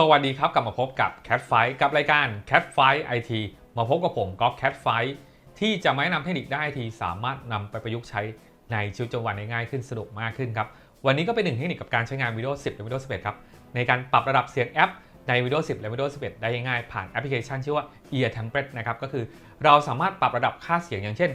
สวัสดีครับ กลับมาพบกับ Cat Fight กับรายการ Cat Fight IT มาพบกับผมก๊อฟ Cat Fight ที่จะมาแนะนำเทคนิคได้ทีสามารถนำไปประยุกต์ใช้ในชีวิตประจำวันได้ง่ายขึ้นสะดวกมากขึ้นครับ วันนี้ก็เป็นหนึ่งเทคนิคกับการใช้งาน Windows 10 และ Windows 11 ครับ ในการปรับระดับเสียงแอปใน Windows 10 และ Windows 11 ได้ง่ายผ่านแอปพลิเคชันชื่อว่า Ear Template นะครับก็คือเราสามารถปรับระดับค่าเสียงอย่างเช่น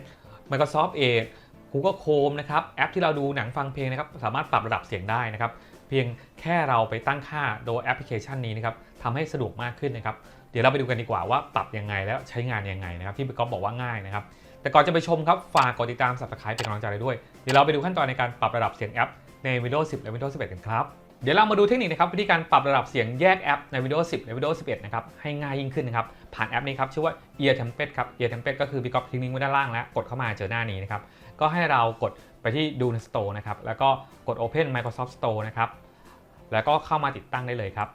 Microsoft Edge Google Chrome นะครับแอปที่เราดูหนังฟังเพลงนะครับสามารถปรับระดับเสียงได้นะครับ พียงแค่เราไปตั้งค่าโดยแอปพลิเคชันนี้นะครับทำให้สะดวกมากขึ้นนะครับ เดี๋ยวเราไปดูกันดีกว่าว่าปรับยังไงแล้วใช้งานยังไงนะครับที่พี่ก๊อฟบอกว่าง่ายนะครับ แต่ก่อนจะไปชมครับ ฝากกดติดตาม subscribe เป็นกำลังใจเลยด้วย เดี๋ยวเราไปดูขั้นตอนในการปรับระดับเสียงแอปใน Windows 10 และ Windows 11 กันครับ เดี๋ยวเรามาดูเทคนิคนะครับวิธีการปรับระดับเสียงแยกแอปใน Windows 10 และ Windows 11 นะครับให้ง่ายยิ่งขึ้นนะครับผ่านแอปนี้ครับชื่อว่า Ear Template ครับ Ear Template ก็คือพี่ก๊อฟทิ้งลิงก์ไว้ด้านล่างแล้วกดเข้ามาเจอหน้านี้นะครับก็ให้เรากด ไปที่ดูใน Store นะครับ แล้วก็กด Open Microsoft Store นะครับ แล้วก็เข้ามาติดตั้งได้เลยครับ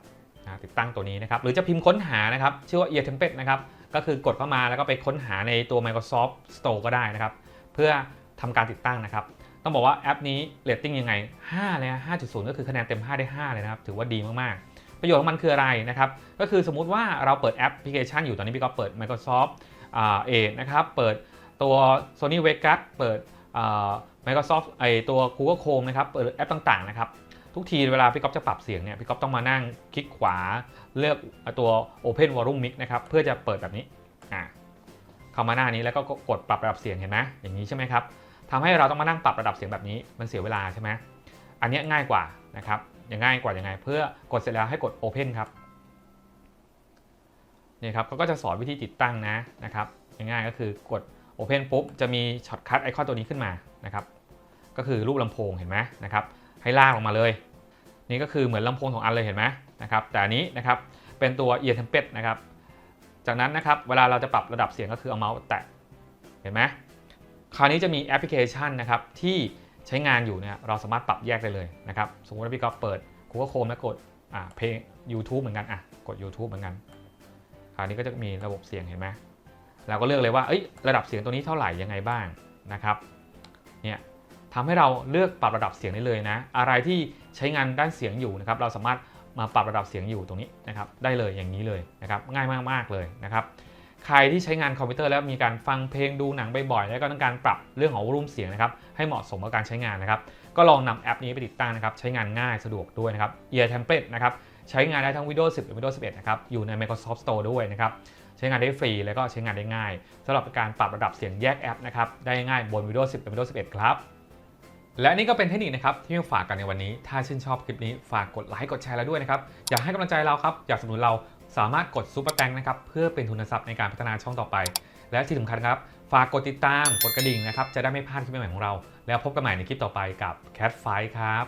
ติดตั้งตัวนี้นะครับ หรือจะพิมพ์ค้นหานะครับ ชื่อว่า Ear Template นะครับ ก็คือกดเข้ามาแล้วก็ไปค้นหาในตัว Microsoft Store ก็ได้นะครับ เพื่อทำการติดตั้งนะครับ ต้องบอกว่าแอปนี้เรตติ้งยังไง 5 เลยนะ5.0 ก็คือคะแนนเต็ม 5 ได้ 5 เลยนะครับ ถือว่าดีมากๆ ประโยชน์ของมันคืออะไรนะครับ ก็คือสมมุติว่าเราเปิดแอปพลิเคชันอยู่ ตอนนี้พี่ก็เปิด Microsoft อ่าเอนะครับ เปิดตัว Sony Vegas เปิด Microsoft ไอตัว Google Chrome นะครับเปิดแอปต่างๆนะครับทุกทีเวลาพี่ก๊อฟจะปรับเสียงเนี่ยพี่ก๊อฟต้องมานั่งคลิกขวาเลือกตัว Open Volume Mix นะครับเพื่อจะเปิดแบบนี้อ่าเข้ามาหน้านี้แล้วก็กดปรับระดับเสียงเห็นไหมอย่างนี้ใช่ไหมครับทำให้เราต้องมานั่งปรับระดับเสียงแบบนี้มันเสียเวลาใช่ไหมอันนี้ง่ายกว่านะครับยังง่ายกว่ายังไง เพื่อกดเสร็จแล้วให้กด Open ครับนี่ครับเขาก็จะสอนวิธีติดตั้งนะนะครับง่ายๆก็คือกด Open ปุ๊บจะมีช็อตคัทไอคอนตัวนี้ขึ้นมานะครับก็คือรูปลำโพงเห็นไหมนะครับให้ลากลงมาเลย นี่ก็คือเหมือนลำโพงของอันเลยเห็นไหมนะครับแต่อันนี้นะครับเป็นตัว ear template นะครับจากนั้นนะครับเวลาเราจะปรับระดับเสียงก็คือเอาเมาส์แตะเห็นไหมคราวนี้จะมีแอปพลิเคชันนะครับที่ใช้งานอยู่เนี่ยเราสามารถปรับแยกได้เลยนะครับสมมติว่าพี่ก๊อฟเปิด Google Chrome แล้วกดอ่าเพลง YouTube เหมือนกันอะกด YouTube เหมือนกันคราวนี้ก็จะมีระบบเสียงเห็นไหม เราก็เลือกเลยว่าระดับเสียงตัวนี้เท่าไหร่ยังไงบ้างนะครับเนี่ยทำให้เราเลือกปรับระดับเสียงได้เลยนะ อะไรที่ใช้งานด้านเสียงอยู่นะครับ เราสามารถมาปรับระดับเสียงอยู่ตรงนี้นะครับได้เลยอย่างนี้เลยนะครับง่ายมากๆเลยนะครับใครที่ใช้งานคอมพิวเตอร์แล้วมีการฟังเพลงดูหนังบ่อยๆแล้วก็ต้องการปรับเรื่องของวอลุ่มเสียงนะครับให้เหมาะสมกับการใช้งานนะครับ ก็ลองนำแอปนี้ไปติดตั้งนะครับใช้งานง่ายสะดวกด้วยนะครับ Ear Template นะครับ ใช้งานได้ทั้ง Windows 10และ Windows 11 นะครับ อยู่ใน Microsoft Store ด้วยนะครับ ใช้งานได้ฟรี แล้วก็ใช้งานได้ง่ายสำหรับการปรับระดับเสียงแยกแอปนะครับ ได้ง่ายบน Windows 10และ Windows 11 ครับ และนี่ก็เป็นเทคนิคนะครับที่มาฝากกันในวันนี้ ถ้าชื่นชอบคลิปนี้ฝากกดไลค์กดแชร์แล้วด้วยนะครับ อยากให้กำลังใจเราครับ อยากสนับสนุนเราสามารถกดซุปเปอร์แตงนะครับเพื่อเป็นทุนทรัพย์ในการพัฒนาช่องต่อไป และที่สำคัญครับฝากกดติดตามกดกระดิ่งนะครับจะได้ไม่พลาดคลิปใหม่ของเรา แล้วพบกันใหม่ในคลิปต่อไปกับ Cat Fight ครับ